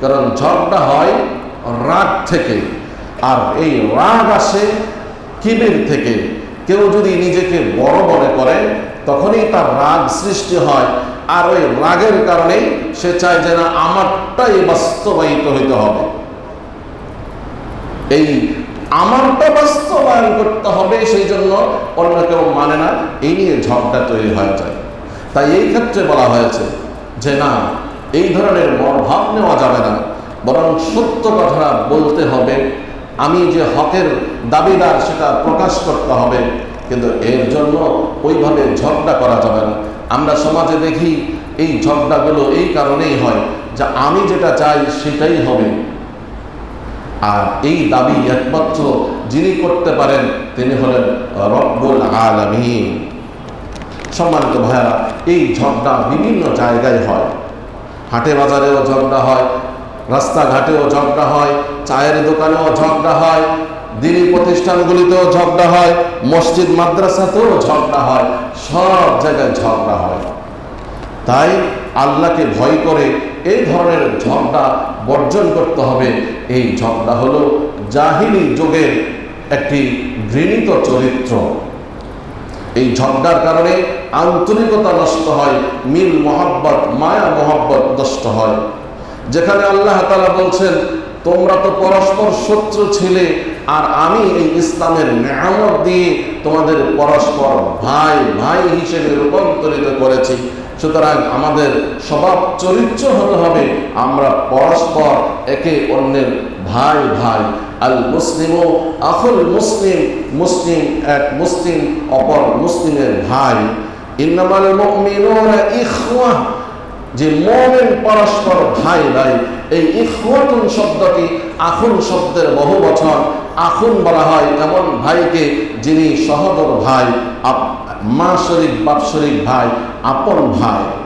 কারণ ঝগড়া হয় রাগ থেকে। আর এই রাগ আসে কিবির থেকে? কেউ যদি নিজেকে বড় মনে করে, তখনই তার রাগ সৃষ্টি হয়। আর ওই রাগের কারণেই সে চায় যে না আমারটাই বাস্তবায়িত হইতে হবে। এই আমারটা বাস্তবায়ন করতে হবে সেই জন্য অন্য কেউ মানে না, এই নিয়ে ঝড়টা তৈরি হয়ে যায়। তাই এই ক্ষেত্রে বলা হয়েছে যে না এই ধরনের মনোভাব নেওয়া যাবে না। বরং সত্য কথা বলতে হবে, আমি যে হকের দাবিদার সেটা প্রকাশ করতে হবে, কিন্তু এর জন্য ওইভাবে ঝগড়া করা যাবে না। আমরা সমাজে দেখি এই ঝগড়াগুলো এই কারণেই হয় যে আমি যেটা চাই সেটাই হবে। আর এই দাবি একমাত্র যিনি করতে পারেন, তিনি হলেন রব্বুল আলমিন। সম্মানিত ভাইয়ারা, এই ঝগড়া বিভিন্ন জায়গায় হয়। হাটে বাজারেও ঝগড়া হয়, রাস্তাঘাটেও ঝগড়া হয়, চায়ের দোকানেও ঝগড়া হয়, দিনী প্রতিষ্ঠানগুলিতেও ঝগড়া হয়, মসজিদ, মাদ্রাসাতেও ঝগড়া হয়, সব জায়গায় ঝগড়া হয়। তাই আল্লাহকে ভয় করে এই ধরনের ঝগড়া বর্জন করতে হবে। এই ঝগড়া হলো জাহিনী যুগের একটি ঘৃণিত চরিত্র। এই ঝগড়ার কারণে আন্তরিকতা নষ্ট হয়, মিল মোহাব্বত, মায়া মোহাব্বত নষ্ট হয়। যেখানে আল্লাহ তালা বলছেন, তোমরা তো পরস্পর শত্রু ছিলে, আর আমি এই ইসলামের মেহমত দিয়ে তোমাদের পরস্পর ভাই ভাই হিসেবে রূপান্তরিত করেছি। সুতরাং আমাদের স্বভাব চরিত্র হতে হবে, আমরা পরস্পর একে অন্যের ভাই ভাই আল মুসলিম ও আখুল মুসলিম মুসলিম এক মুসলিম, অপর মুসলিমের ভাই। ইন্নামাল মুমিনুনা ইখওয়া। যে মোমেন পরস্পর ভাই ভাই এই ইখওয়াতুন শব্দটি আখুন শব্দের বহু বছর আখুন বলা হয় এমন ভাইকে যিনি সহদর ভাই মা শরিক বাপ শরিক ভাই, আপন ভাই।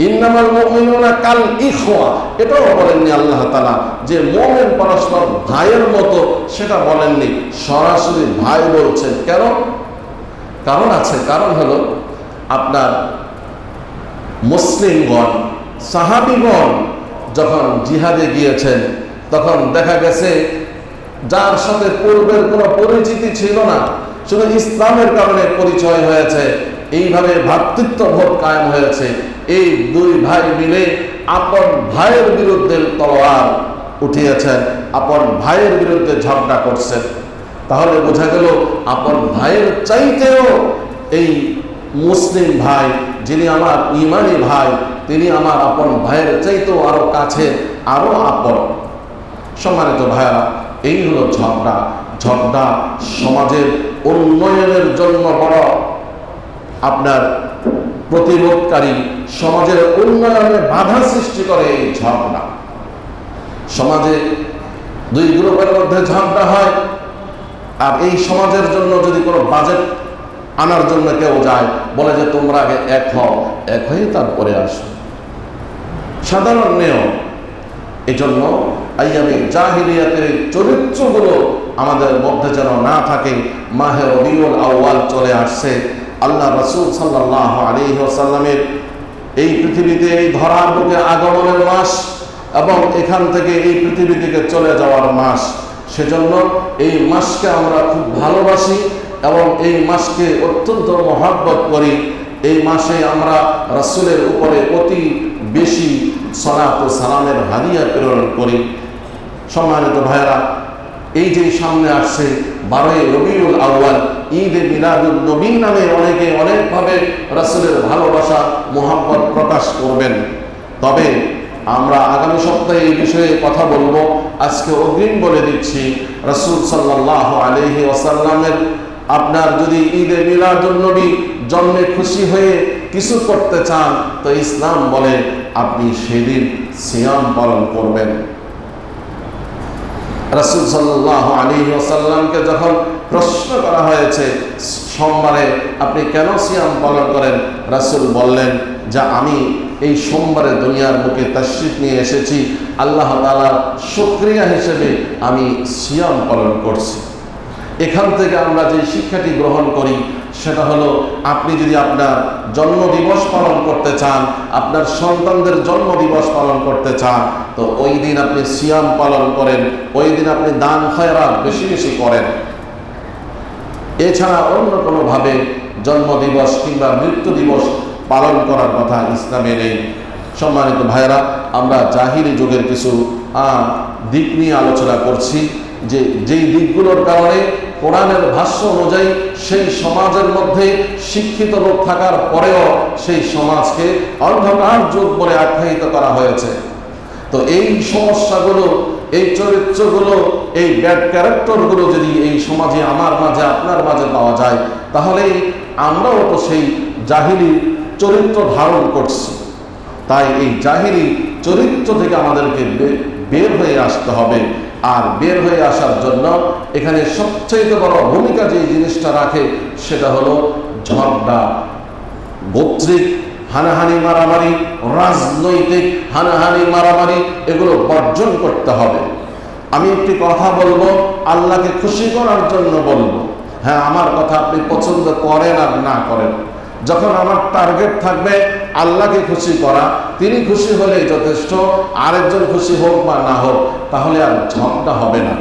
ইন্নামাল মুমিনুনা কাল ইখওয়া। এটাও বলেননি আল্লাহ তাআলা। যে মুমিন পরস্পর ভাইয়ের মতো, সেটা বলেননি। সরাসরি ভাই বলছেন। কেন? কারণ আছে। কারণ হলো আপনার মুসলিমগণ, সাহাবিগণ যখন জিহাদে গিয়েছেন, তখন দেখা গেছে যার সাথে পূর্বের কোনো পরিচিতি ছিল না। শুধু ইসলামের কারণে পরিচয় হয়েছে। এইভাবে ভ্রাতৃত্ববোধ কায়েম হয়েছে। এই দুই ভাই মিলে আপন ভাইয়ের বিরুদ্ধে তলোয়ার উঠিয়েছেন, আপন ভাইয়ের বিরুদ্ধে ঝগড়া করছেন। তাহলে বোঝা গেল আপন ভাইয়ের চাইতেও এই মুসলিম ভাই, যিনি আমার ইমানি ভাই, তিনি আমার আপন ভাইয়ের চাইতেও আরও কাছে, আরও আপন। সম্মানিত ভাইয়ারা, এই হলো ঝগড়া। ঝগড়া সমাজের উন্নয়নের জন্য বড় আপনার প্রতিরোধকারী সমাজের উন্নয়নে বাধা সৃষ্টি করে এই ঝগড়া। সমাজে দুই গ্রুপের মধ্যে ঝগড়া হয়, আর এই সমাজের জন্য যদি কোনো বাজেট আনার জন্য কেউ যায়, বলে যে তোমরা আগে এক হও, এক হয়ে তারপরে আসো। সাধারণ নিয়ম। এই জাহিলিয়াতের এই চরিত্রগুলো আমাদের মধ্যে যেন না থাকে, মাহে রবিউল আউয়াল চলে আসছে। আল্লাহ রসুল সাল্লাহ আলী সাল্লামের এই পৃথিবীতে এই ধরার বুকে আগমনের মাস এবং এখান থেকে এই পৃথিবী থেকে চলে যাওয়ার মাস। সেজন্য এই মাসকে আমরা খুব ভালোবাসি এবং এই মাসকে অত্যন্ত মহাব্বত করি। এই মাসে আমরা রাসূলের উপরে অতি বেশি সলাত ও সালামের হাদিয়া প্রেরণ করি। সম্মানিত ভাইয়েরা, এই যে সামনে আসছে বারোই রবিউল আউয়াল ঈদে মিলাদুল নবী নামে অনেকে অনেকভাবে রাসূলের ভালোবাসা মোহাম্মত প্রকাশ করবেন। তবে আমরা আগামী সপ্তাহে এই বিষয়ে কথা বলব। আজকে অগ্রিম বলে দিচ্ছি, রাসূল সাল্লাহ আলহি ওয়াসাল্লামের আপনার যদি ঈদে মিলাদুল নবী জন্মে খুশি হয়ে কিছু করতে চান, তো ইসলাম বলে আপনি সেদিন সিয়াম পালন করবেন। রাসুল সাল্লাহ আলী ওসাল্লামকে যখন প্রশ্ন করা হয়েছে, সোমবারে আপনি কেন সিয়াম পালন করেন? রাসুল বললেন, যা আমি এই সোমবারে দুনিয়ার বুকে তশরিফ নিয়ে এসেছি, আল্লাহ তালার শুক্রিয়া হিসেবে আমি সিয়াম পালন করছি। এখান থেকে আমরা যে শিক্ষাটি গ্রহণ করি, সেটা হলো আপনি যদি আপনার জন্মদিবস পালন করতে চান, আপনার সন্তানদের জন্মদিবস পালন করতে চান, তো ওই দিন আপনি সিয়াম পালন করেন, ওই দিন আপনি দান খয়রাত বেশি বেশি করেন। এছাড়া অন্য কোনোভাবে জন্মদিবস কিংবা মৃত্যু দিবস পালন করার কথা ইসলামে নেই। সম্মানিত ভাইয়েরা, আমরা জাহিরি যুগের কিছু দিক নিয়ে আলোচনা করছি যে যেই দিকগুলোর কারণে কোরআনের ভাষ্য অনুযায়ী সেই সমাজের মধ্যে শিক্ষিত লোক থাকার পরেও সেই সমাজকে অন্ধকার যুগ বলে আখ্যায়িত করা হয়েছে। তো এই সমস্যাগুলো এই চরিত্রগুলো, এই ব্যাড ক্যারেক্টারগুলো যদি এই সমাজে আমার মাঝে, আপনার মাঝে পাওয়া যায় তাহলে আমরাও তো সেই জাহিলি চরিত্র ধারণ করছি। তাই এই জাহিরি চরিত্র থেকে আমাদেরকে বের হয়ে আসতে হবে। আর বের হয়ে আসার জন্য এখানে সবচেয়ে বড় ভূমিকা যে জিনিসটা রাখে, সেটা হলো ঝগড়া, গোত্রিক হানাহানি, মারামারি, রাজনৈতিক হানাহানি, মারামারি, এগুলো বর্জন করতে হবে। আমি একটি কথা বলব, আল্লাহকে খুশি করার জন্য বলব। হ্যাঁ আমার কথা আপনি পছন্দ করেন আর না করেন। যখন আমার টার্গেট থাকবে আল্লাহকে খুশি করা, তিনি খুশি হলেই যথেষ্ট, আরেকজন খুশি হোক বা না হোক, তাহলে আর ঝগড়া হবে না।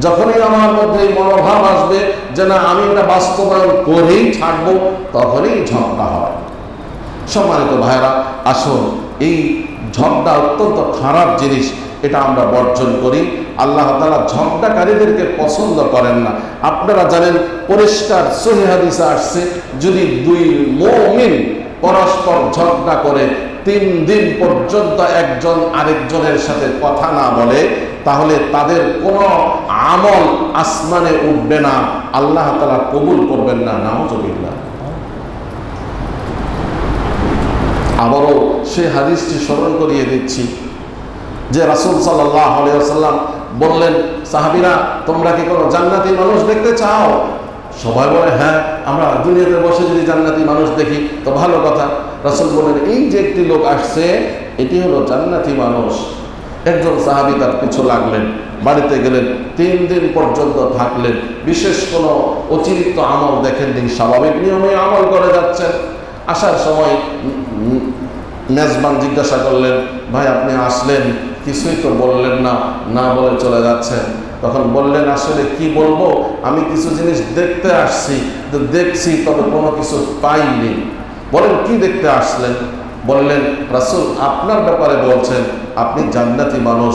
যখনই আমার মধ্যে এই মনোভাব আসবে যে না, আমি এটা বাস্তবায়ন করেই ছাড়বো, তখনই ঝগড়া হয় সম্মানিত ভাইরা আসুন এই ঝগড়া অত্যন্ত খারাপ জিনিস এটা আমরা বর্জন করি। আল্লাহ তালা ঝগড়াকারীদেরকে পছন্দ করেন না। আপনারা জানেন, পরিষ্কার সহিহাদিসে আসছে, যদি দুই মমিন পরস্পর ঝগড়া করে তিন দিন পর্যন্ত একজন আরেকজনের সাথে কথা না বলে, তাহলে তাদের কোনো আমল আসমানে উঠবে না। আল্লাহ তালা কবুল করবেন না নামজবিল্লা আবারও সে হাদিসটি স্মরণ করিয়ে দিচ্ছি যে রাসুল সাল্লাম বললেন, সাহাবিরা, তোমরা কি কোনো জান্নাতি মানুষ দেখতে চাও? সবাই বলে হ্যাঁ আমরা দুনিয়াতে বসে যদি জান্নাতি মানুষ দেখি, তো ভালো কথা। রাসুল বলেন এই যে একটি লোক আসছে, এটি হলো জান্নাতি মানুষ। একজন সাহাবি তার পিছু লাগলেন, বাড়িতে গেলেন, তিন দিন পর্যন্ত থাকলেন। বিশেষ কোনো অতিরিক্ত আমল দেখেননি, স্বাভাবিক নিয়মে আমল করে যাচ্ছেন। আসার সময় মেজবান জিজ্ঞাসা করলেন, ভাই, আপনি আসলেন? কিছুই তো বললেন না না বলে চলে যাচ্ছেন। তখন বললেন, আসলে কি বলব? আমি কিছু জিনিস দেখতে আসছি। তো দেখছি, তবে কোনো কিছু পাইনি। বলেন, কি দেখতে আসলেন? বললেন, রাসুল আপনার ব্যাপারে বলছেন, আপনি জান্নাতি মানুষ।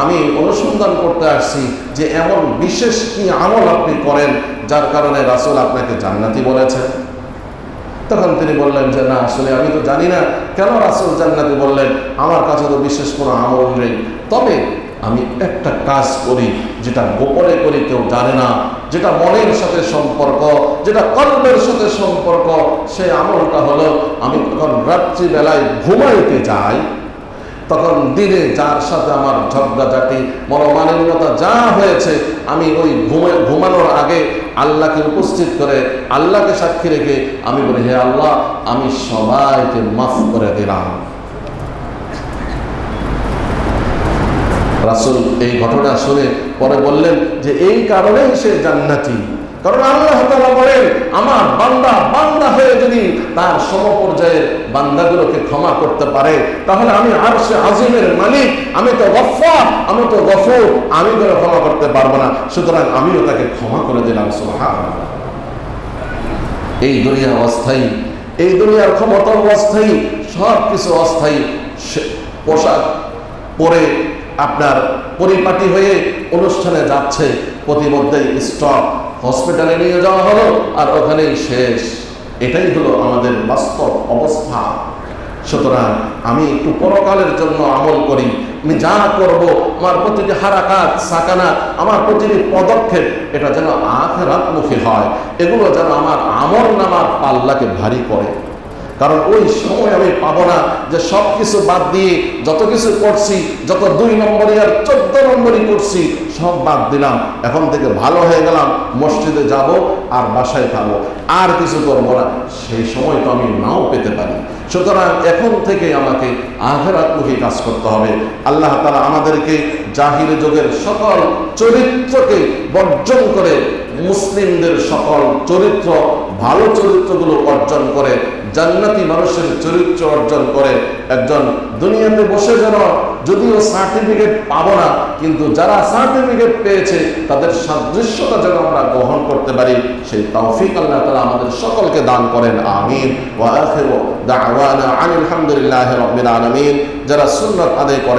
আমি অনুসন্ধান করতে আসছি যে এমন বিশেষ কি আমল আপনি করেন, যার কারণে রাসুল আপনাকে জান্নাতি বলেছেন? তখন তিনি বললেন যে, না আসলে আমি তো জানি না কেন রাসুল জান্নাতি বললেন, আমার কাছে তো বিশেষ কোনো আমল নেই। তবে আমি একটা কাজ করি, যেটা গোপনে করি, কেউ জানে না। যেটা মনের সাথে সম্পর্ক, যেটা কর্মের সাথে সম্পর্ক সেই আমলটা হলো, আমি তখন রাত্রিবেলায় ঘুমাইতে যাই, তখন দিনে যার সাথে আমার ঝগড়াঝাটি, মনোমালিন্যতা যা হয়েছে, আমি ওই ঘুমে, ঘুমানোর আগে আল্লাহকে উপস্থিত করে, আল্লাহকে সাক্ষী রেখে আমি বলি, হে আল্লাহ, আমি সবাইকে মাফ করে দিলাম। রাসুল এই ঘটনা শুনে পরে বললেন যে, এই কারণেই সে জান্নাতি। কারণ আল্লাহ বলেন, আমার বান্দা বান্দা হয়ে যদি তার সমপর্যায়ের বান্দাগুলোকে ক্ষমা করতে পারে, তাহলে আমি আর সে আজিমের মালিক, আমি তো গফার আমি তো গফুর, আমি করে ক্ষমা করতে পারব না। সুতরাং আমিও তাকে ক্ষমা করে দিলাম, সুবহানাল্লাহ। এই দুনিয়া অস্থায়ী, এই দুনিয়ার ক্ষমতা অস্থায়ী সব কিছু অস্থায়ী পোশাক পরে আপনার পরিপাটি হয়ে অনুষ্ঠানে যাচ্ছে প্রতিমধ্যে স্টক হসপিটালে নিয়ে যাওয়া হলো, আর ওখানেই শেষ। এটাই হলো আমাদের বাস্তব অবস্থা। সুতরাং আমি একটু পরকালের জন্য আমল করি। আমি যা করব, আমার প্রতিটি হারাকাত সাকানা আমার প্রতিটি পদক্ষেপ, এটা যেন আখেরাতমুখী হয়। এগুলো যেন আমার আমল নামার পাল্লাকে ভারী করে। কারণ ওই সময় আমি পাবো না যে সব কিছু বাদ দিয়ে যত কিছু করছি, যত দুই নম্বরই আর চোদ্দ নম্বরই করছি, সব বাদ দিলাম। এখন থেকে ভালো হয়ে গেলাম, মসজিদে যাব আর বাসায় খাব আর কিছু করব না। সেই সময় তো আমি নাও পেতে পারি। সুতরাং এখন থেকে আমাকে আঘারাত্মকী কাজ করতে হবে। আল্লাহ তারা আমাদেরকে জাহির যুগের সকল চরিত্রকে বর্জন করে মুসলিমদের সকল চরিত্র, ভালো চরিত্রগুলো অর্জন করে জান্নাতি মানুষের চরিত্র অর্জন করে একজন দুনিয়াতে বসে যেন যদিও সার্টিফিকেট পাবো না, কিন্তু যারা সার্টিফিকেট পেয়েছে, তাদের সাদৃশ্যতা যেন আমরা গ্রহণ করতে পারি, সেই তৌফিক আল্লাহ তালা আমাদের সকলকে দান করেন, আমিন। ওয়া আখিরু দাওয়ানা আলহামদুলিল্লাহি রাব্বিল আলামিন। যারা সুন্নাত আদায় করে